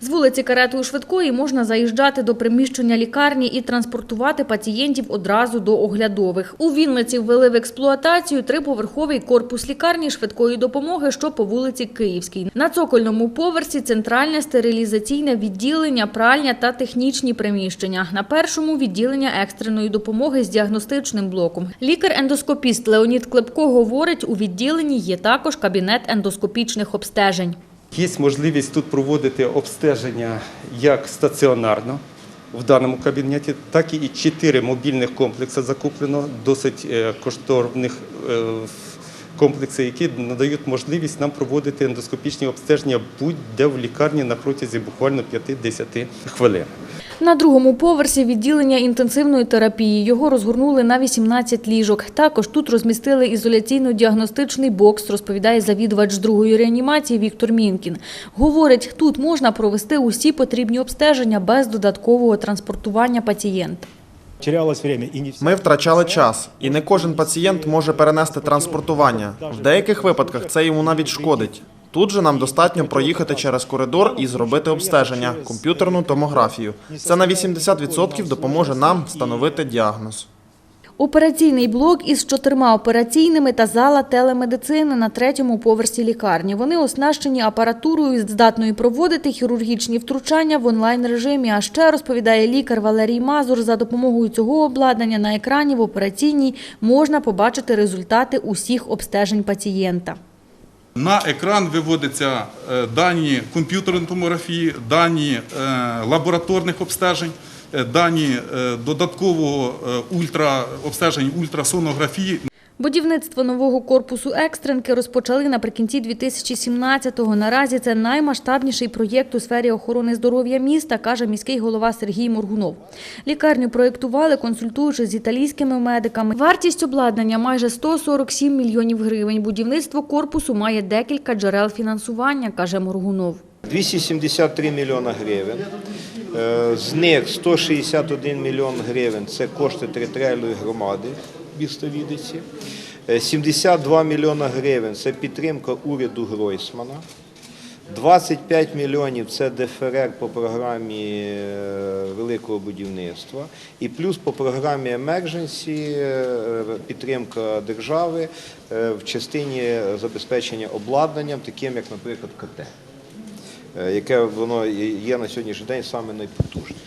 З вулиці каретою швидкої можна заїжджати до приміщення лікарні і транспортувати пацієнтів одразу до оглядових. У Вінниці ввели в експлуатацію триповерховий корпус лікарні швидкої допомоги, що по вулиці Київській. На цокольному поверсі центральне стерилізаційне відділення, пральня та технічні приміщення. На першому відділення екстреної допомоги з діагностичним блоком. Лікар-ендоскопіст Леонід Клепко говорить, у відділенні є також кабінет ендоскопічних обстежень. Є можливість тут проводити обстеження як стаціонарно в даному кабінеті, так і чотири мобільних комплекси закуплено, досить е, коштовних е, комплекси, які надають можливість нам проводити ендоскопічні обстеження будь-де в лікарні на протязі буквально 5-10 хвилин. На другому поверсі відділення інтенсивної терапії. Його розгорнули на 18 ліжок. Також тут розмістили ізоляційно-діагностичний бокс, розповідає завідувач другої реанімації Віктор Мінкін. Говорить, тут можна провести усі потрібні обстеження без додаткового транспортування пацієнта. Ми втрачали час, і не кожен пацієнт може перенести транспортування. В деяких випадках це йому навіть шкодить. Тут же нам достатньо проїхати через коридор і зробити обстеження, комп'ютерну томографію. Це на 80% допоможе нам встановити діагноз. Операційний блок із чотирма операційними та зала телемедицини на третьому поверсі лікарні. Вони оснащені апаратурою, здатною проводити хірургічні втручання в онлайн-режимі. А ще, розповідає лікар Валерій Мазур, за допомогою цього обладнання на екрані в операційній можна побачити результати усіх обстежень пацієнта. На екран виводяться е, дані комп'ютерної томографії, дані е, лабораторних обстежень, дані е, додаткового е, ультра обстежень ультрасонографії. Будівництво нового корпусу екстренки розпочали наприкінці 2017-го. Наразі це наймасштабніший проєкт у сфері охорони здоров'я міста, каже міський голова Сергій Моргунов. Лікарню проєктували, консультуючи з італійськими медиками. Вартість обладнання майже 147 мільйонів гривень. Будівництво корпусу має декілька джерел фінансування, каже Моргунов. 273 мільйона гривень. Е, З них 161 мільйон гривень це кошти територіальної громади міста Відиці. Е, 72 мільйона гривень це підтримка уряду Гройсмана. 25 мільйонів це ДФРР по програмі е, великого будівництва. І плюс по програмі Emergency е, підтримка держави е, в частині забезпечення обладнанням, таким як, наприклад, КТ е, яке воно є на сьогоднішній день саме найпотужніше.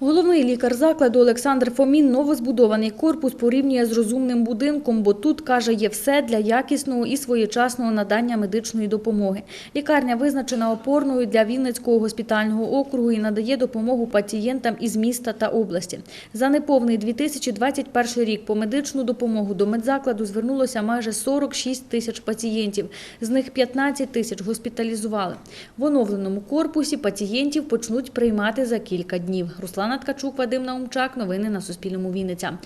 Головний лікар закладу Олександр Фомін новозбудований корпус порівнює з розумним будинком, бо тут, каже, є все для якісного і своєчасного надання медичної допомоги. Лікарня визначена опорною для Вінницького госпітального округу і надає допомогу пацієнтам із міста та області. За неповний 2021 рік по медичну допомогу до медзакладу звернулося майже 46 тисяч пацієнтів. З них 15 тисяч госпіталізували. В оновленому корпусі пацієнтів почнуть приймати за кілька днів. Руслана Ткачук, Вадим Наумчак. Новини на Суспільному. Вінниця.